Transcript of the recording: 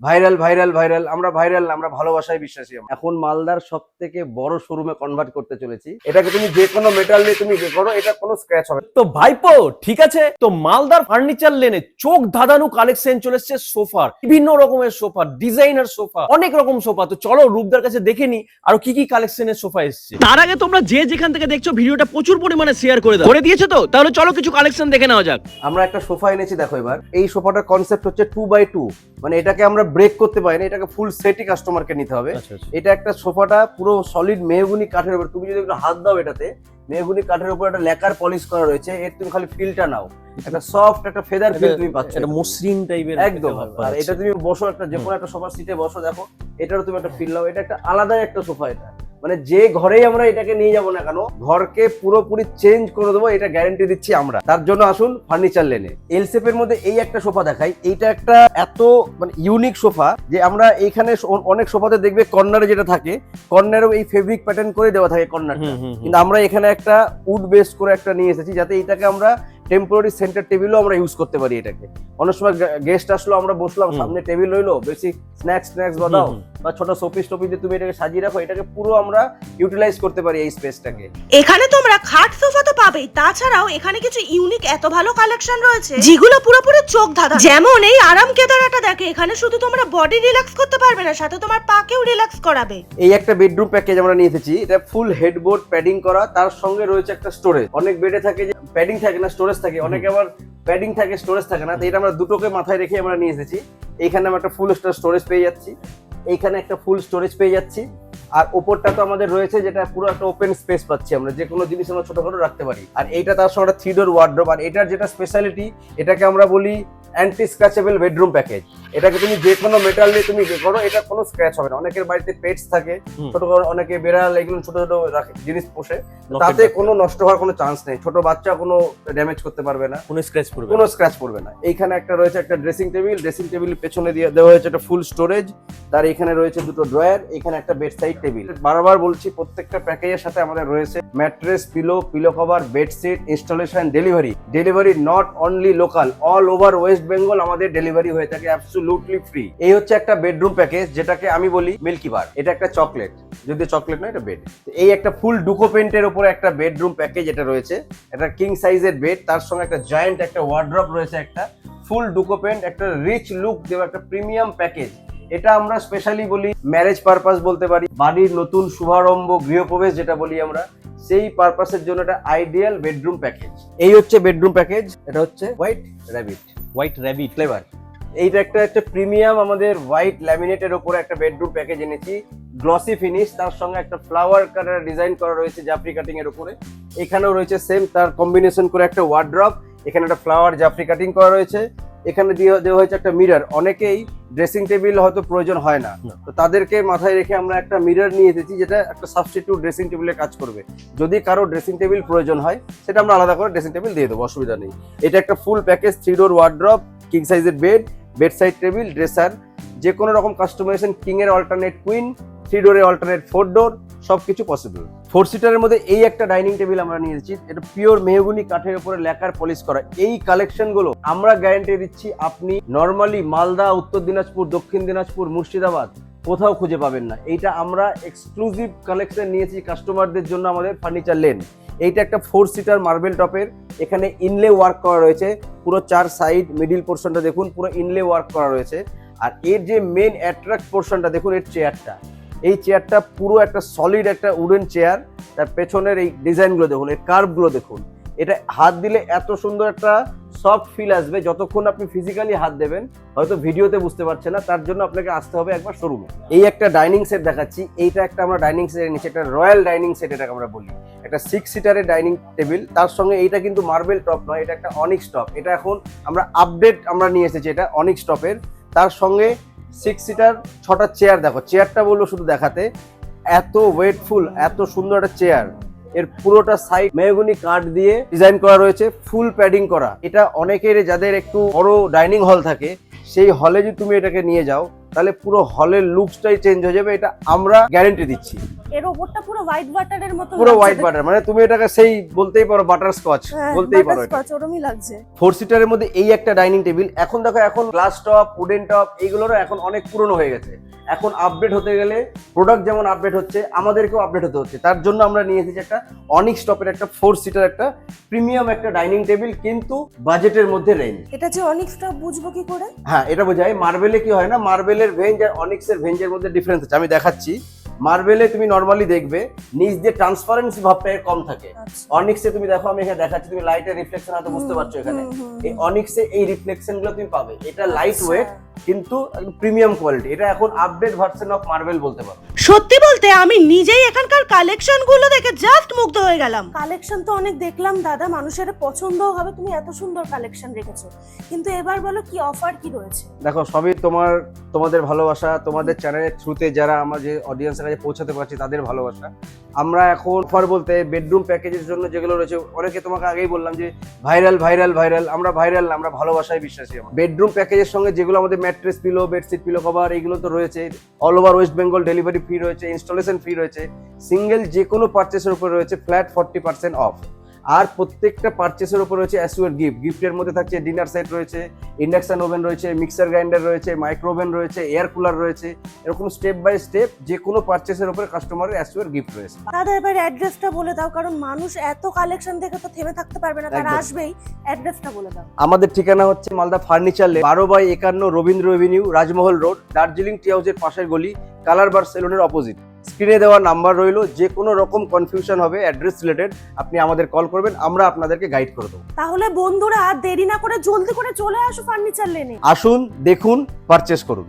Viral viral viral. আমরা viral আমরা ভালোবাসায় বিশ্বাসী এখন মালদার সব থেকে বড় শোরুমে কনভার্ট করতে চলেছি। এটাকে তুমি যে কোনো মেটাল নিয়ে তুমি ইয়ে করো এটা কোনো স্ক্র্যাচ হবে তো ভাইপো ঠিক আছে? তো মালদার ফার্নিচার লেনে চোখ ধাঁধানো কালেকশন চলে এসছে সোফার বিভিন্ন রকমের সোফা ডিজাইনার সোফা অনেক রকম সোফা। তো চলো রূপদার কাছে দেখে নি আর কি কি কালেকশনের সোফা এসছে। তার আগে তোমরা যে যেখান থেকে দেখছ ভিডিওটা প্রচুর পরিমাণে শেয়ার করে দাও। করে দিয়েছ তো? তাহলে চলো কিছু কালেকশন দেখে নেওয়া যাক। আমরা একটা সোফা এনেছি দেখো এবার। এই সোফাটার কনসেপ্ট হচ্ছে টু বাই টু মানে এটাকে আমরা ব্রেক করতে পারি না এটাকে ফুল সেটই কাস্টমারকে নিতে হবে। এটা একটা সোফাটা পুরো সলিড মেহগুনি কাঠের উপর তুমি যদি একটু হাত দাও এটাতে মেহগুনি কাঠের উপর একটা লেকার পলিশ করা রয়েছে এর তুমি খালি ফিলটা নাও। একটা সফট একটা ফেদার ফিল তুমি পাচ্ছ। এটা মসৃণ টাইপের একদম। আর এটা তুমি বসো একটা যে কোনো একটা সোফা সিটে বসো দেখো এটারও তুমি একটা ফিল নাও। এটা একটা আলাদাই একটা সোফা এটা। মানে যে ঘরেই আমরা এটাকে নিয়ে যাব না কেন ঘরকে পুরোপুরি চেঞ্জ করে দেবো এটা গ্যারেন্টি দিচ্ছি আমরা। তার জন্য আসুন ফার্নিচার লেনে এলসেপের মধ্যে এই একটা সোফা দেখাই। এইটা একটা এত মানে ইউনিক সোফা যে আমরা এইখানে অনেক সোফাতে দেখবে কর্নারে যেটা থাকে কর্নারেও এই ফেব্রিক প্যাটার্ন করে দেওয়া থাকে কর্নারটা। কিন্তু আমরা এখানে একটা উড বেস করে একটা নিয়ে এসেছি যাতে এটাকে আমরা টেম্পোরারি সেন্টার টেবিলও আমরা ইউজ করতে পারি এটাকে। অনেক সময় গেস্ট আসলো আমরা বসলাম সামনে টেবিল রইল বেশি স্ন্যাক্স স্ন্যাক্স বানাও বা ছোট শোপিস টপিস দিয়ে তুমি এটাকে সাজিয়ে রাখো এটাকে পুরো আমরা ইউটিলাইজ করতে পারি এই স্পেসটাকে এখানে তোমরা খাট সোফা তো পাবেই তাছাড়াও এখানে কিছু ইউনিক এত ভালো কালেকশন রয়েছে। যেগুলো পুরোপুরি চোখ ধাঁধা। যেমন এই আরাম কেদারাটা দেখে এখানে শুধু তোমরা বডি রিল্যাক্স করতে পারবে না সাথে তোমার পাকেও রিল্যাক্স করাবে। এই একটা বেডরুম প্যাকেজ আমরা নিয়ে এসেছি এটা ফুল হেডবোর্ড প্যাডিং করা তার সঙ্গে রয়েছে একটা স্টোরেজ অনেক বেডে থাকে যে প্যাডিং থাকে না স্টোরেজ থাকে। অনেকে আবার প্যাডিং থাকে স্টোরেজ থাকে না। তো এটা আমরা দুটোকে মাথায় রেখে আমরা নিয়ে এসেছি। এইখানে আমরা একটা ফুল স্টোরেজ পেয়ে যাচ্ছি। এইখানে একটা ফুল স্টোরেজ পেয়ে যাচ্ছি। আর ওপরটা তো আমাদের রয়েছে যেটা পুরো একটা ওপেন স্পেস পাচ্ছি আমরা, যে কোনো জিনিস আমরা ছোটখাটো রাখতে পারি। আর এইটা তার সঙ্গে থ্রি ডোর ওয়ার্ড্রোব আর এটার যেটা স্পেশালিটি এটাকে আমরা বলি অ্যান্টি স্ক্র্যাচেবল বেডরুম প্যাকেজ এটাকে তুমি যে কোনো মেটাল নিয়ে তুমি ইয়ে করো এটা কোনো স্ক্র্যাচ হবে না। অনেকের বাড়িতে পেটস থাকে ছোট অনেকে বেড়াল এগুলো ছোট ছোট জিনিস পোষে। তাতে কোনো নষ্ট হওয়ার কোনো চান্স নেই। ছোট বাচ্চা কোনো ড্যামেজ করতে পারবে না। কোনো স্ক্র্যাচ পড়বে কোনো স্ক্র্যাচ পড়বে না। এইখানে একটা রয়েছে একটা ড্রেসিং টেবিল ড্রেসিং টেবিলের পেছনে দিয়ে দেওয়া হয়েছে একটা ফুল স্টোরেজ তার এখানে রয়েছে দুটো ড্রয়ার এখানে একটা বেড সাইড টেবিল বারবার বলছি প্রত্যেকটা প্যাকেজের সাথে আমাদের রয়েছে mattress pillow pillow cover bedsheet installation delivery delivery not only local all over West Bengal আমাদের ডেলিভারি হয়ে থাকে অ্যাবসলুটলি ফ্রি এই হচ্ছে একটা বেডরুম প্যাকেজ যেটাকে আমি বলি মিল্কি বার এটা একটা চকলেট যদি চকলেট নয়, এটা বেড এই একটা ফুল ডুকো পেন্টের উপরে একটা বেডরুম প্যাকেজ এটা রয়েছে। একটা কিং সাইজের বেড তার সঙ্গে একটা জয়েন্ট একটা ওয়ার্ড্রপ রয়েছে একটা। ফুল ডুকো পেন্ট একটা রিচ লুক দেওয়া একটা প্রিমিয়াম প্যাকেজ এটা আমরা স্পেশালি বলি ম্যারেজ পারপাস বলতে পারি। বাড়ির নতুন শুভারম্ভ, গৃহপ্রবেশ যেটা বলি আমরা। সেই পারপাসের জন্য এটা আইডিয়াল বেডরুম প্যাকেজ এই হচ্ছে বেডরুম প্যাকেজ এটা হচ্ছে white rabbit white rabbit flavour এইটা একটা একটা প্রিমিয়াম আমাদের হোয়াইট ল্যামিনেটের উপরে একটা বেডরুম প্যাকেজ এনেছি। গ্লসি ফিনিশ তার সঙ্গে একটা ফ্লাওয়ার কাটার ডিজাইন করা রয়েছে জাফরি কাটিং এর উপরে এখানেও রয়েছে সেম তার কম্বিনেশন করে একটা ওয়ার্ড্রপ এখানে একটা ফ্লাওয়ার জাফরি কাটিং করা রয়েছে। এখানে দিয়ে দেওয়া হয়েছে একটা মিরর অনেকেই ড্রেসিং টেবিল হয়তো প্রয়োজন হয় না। তো তাদেরকে মাথায় রেখে আমরা একটা মিরর নিয়ে এসেছি যেটা একটা সাবস্টিটিউট ড্রেসিং টেবিলে কাজ করবে। যদি কারও ড্রেসিং টেবিল প্রয়োজন হয় সেটা আমরা আলাদা করে ড্রেসিং টেবিল দিয়ে দেবো অসুবিধা নেই। এটা একটা full package three door wardrobe king সাইজের bed bed side table dresser যে কোনো রকম কাস্টমাইজেশন কিং এর অল্টারনেট কুইন থ্রি ডোরের অল্টারনেট ফোর ডোর সবকিছু পসিবল ফোর সিটারের মধ্যে এই একটা ডাইনিং টেবিল আমরা নিয়ে এসেছি। এটা পিওর মেহগুনি কাঠের উপরে লেখার পলিশ করা। এই কালেকশনগুলো আমরা গ্যারান্টি দিচ্ছি আপনি নর্মালি মালদা, উত্তর দিনাজপুর, দক্ষিণ দিনাজপুর, মুর্শিদাবাদ কোথাও খুঁজে পাবেন না। এইটা আমরা এক্সক্লুসিভ কালেকশন নিয়েছি কাস্টমারদের জন্য আমাদের ফার্নিচার লেন এইটা একটা ফোর সিটার মার্বেল টপের এখানে ইনলে ওয়ার্ক করা রয়েছে। পুরো চার সাইড মিডিল পোর্শনটা দেখুন, পুরো ইনলে ওয়ার্ক করা রয়েছে। আর এর যে মেন অ্যাট্রাক্ট পোর্শনটা দেখুন, এর চেয়ারটা এই চেয়ারটা পুরো একটা সলিড একটা উডেন চেয়ার তার পেছনের এই ডিজাইনগুলো দেখুন, এই কার্ভগুলো দেখুন। এটা হাত দিলে এত সুন্দর একটা সফট ফিল আসবে, যতক্ষণ আপনি ফিজিক্যালি হাত দেবেন, হয়তো ভিডিওতে বুঝতে পারছেন না, তার জন্য আপনাকে আসতে হবে একবার শোরুমে এই একটা ডাইনিং সেট দেখাচ্ছি, এইটা একটা আমরা ডাইনিং সেট নিচ্ছি একটা রয়্যাল ডাইনিং সেট এটাকে আমরা বলি। একটা সিক্স সিটারের ডাইনিং টেবিল তার সঙ্গে এইটা কিন্তু মার্বেল টপ নয়, এটা একটা অনিক্স স্টপ এটা এখন আমরা আপডেট আমরা নিয়ে এসেছি, এটা অনিক্স স্টপের তার সঙ্গে সিক্স সিটার ছটা চেয়ার দেখো। চেয়ারটা বলল শুধু দেখাতে। এত ওয়েটফুল এত সুন্দর একটা চেয়ারের পুরোটা সাইড মেহগুনি কাঠ দিয়ে ডিজাইন করা রয়েছে ফুল প্যাডিং করা। এটা অনেকের, যাদের একটু বড় ডাইনিং হল থাকে, সেই হলে যদি তুমি এটাকে নিয়ে যাও তাহলে পুরো হলের লুকসটাই চেঞ্জ হয়ে যাবে এটা আমরা গ্যারেন্টি দিচ্ছি। এর ওপরটা পুরো হোয়াইট বাটারের মতো পুরো হোয়াইট বাটার মানে তুমি এটাকে সেই বলতেই পারো বাটার স্কচ হ্যাঁ, বলতেই পারো এটা। ওরমই লাগছে। ফোর সিটারের মধ্যে এই একটা ডাইনিং টেবিল এখন দেখো এখন গ্লাস টপ উডেন টপ এইগুলোরও এখন অনেক পুরনো হয়ে গেছে। এখন আপডেট হতে গেলে প্রোডাক্ট যেমন আপডেট হচ্ছে আমাদেরকেও আপডেট হতে হচ্ছে। তার জন্য আমরা নিয়ে এসেছি একটা অনিক স্টপের একটা ফোর সিটার একটা প্রিমিয়াম একটা ডাইনিং টেবিল কিন্তু বাজেটের মধ্যে রেঞ্জ এটা যে অনেক স্টপ বুঝব কি করে? হ্যাঁ এটা বোঝায় মার্বেলে কি হয় না মার্বেলের ভেঞ্জ আর অনিক্সের ভেঞ্জের মধ্যে ডিফারেন্স আছে। আমি দেখাচ্ছি। মার্বেলে তুমি নর্মালি দেখবে নিচ দিয়ে ট্রান্সপারেন্সি ভাবটা এর কম থাকে। আচ্ছা। অনিক্সে তুমি দেখো আমি এখানে দেখাচ্ছি তুমি লাইটের রিফ্লেকশন হয়তো বুঝতে পারছ এখানে। এই অনিক্সে এই রিফ্লেকশনগুলো তুমি পাবে। এটা লাইট আচ্ছা। ওয়েট কিন্তু প্রিমিয়াম কোয়ালিটি এটা এখন আপডেট ভার্সন অফ মার্বেল বলতে পারো। সত্যি বলতে আমি নিজেই এখানকার কালেকশনগুলো দেখে জাস্ট মুগ্ধ হয়ে গেলাম। কালেকশন তো অনেক দেখলাম দাদা মানুষের পছন্দও হবে তুমি এত সুন্দর কালেকশন রেখেছো। কিন্তু এবার বলো কি অফার কি রয়েছে? দেখো সবই তোমার তোমাদের ভালোবাসা তোমাদের চ্যানেলের থ্রুতে যারা আমার যে অডিয়েন্সের কাছে পৌঁছাতে পারছি তাদের ভালোবাসা। আমরা এখন অফার বলতে বেডরুম প্যাকেজের জন্য যেগুলো রয়েছে, অনেকে তোমাকে আগেই বললাম যে ভাইরাল ভাইরাল ভাইরাল আমরা ভাইরাল আমরা ভালোবাসায় বিশ্বাসী আমার। বেডরুম প্যাকেজের সঙ্গে যেগুলো আমাদের mattress pillow bedsheet pillow cover এইগুলো তো রয়েছে। All over West Bengal delivery fee রয়েছে ইনস্টলেশন ফি রয়েছে। সিঙ্গেল যে কোনো পার্চেসের উপর রয়েছে ফ্ল্যাট ফর্টি পার্সেন্ট অফ আর প্রত্যেকটা পার্চেসের উপর রয়েছে অ্যাসুয়ার গিফট গিফটের মধ্যে থাকছে ডিনার সেট রয়েছে ইন্ডাকশন ওভেন রয়েছে মিক্সার গ্রাইন্ডার রয়েছে মাইক্রো ওভেন রয়েছে এয়ার কুলার রয়েছে এরকম স্টেপ বাই স্টেপ যে কোনো পার্চেসের উপরে কাস্টমারের অ্যাসুয়ার গিফট রয়েছে। দাদা এবার অ্যাড্রেসটা বলে দাও কারণ মানুষ এত কালেকশন দেখে তো থেমে থাকতে পারবে না তারা আসবেই অ্যাড্রেসটা বলে দাও। আমাদের ঠিকানা হচ্ছে মালদা ফার্নিচার লেন বারো বাই একান্ন Rabindra avenue Rajmahal road Darjeeling tea হাউসের পাশের গলি কালার বার সেলুনের অপোজিট স্ক্রিনে দেওয়া নাম্বার রইল যে কোনো রকম কনফিউশন হবে অ্যাড্রেস রিলেটেড আপনি আমাদের কল করবেন আমরা আপনাদেরকে গাইড করে দেবো। তাহলে বন্ধুরা দেরি না করে জলদি করে চলে আসো ফার্নিচার লেনে আসুন দেখুন পারচেস করুন।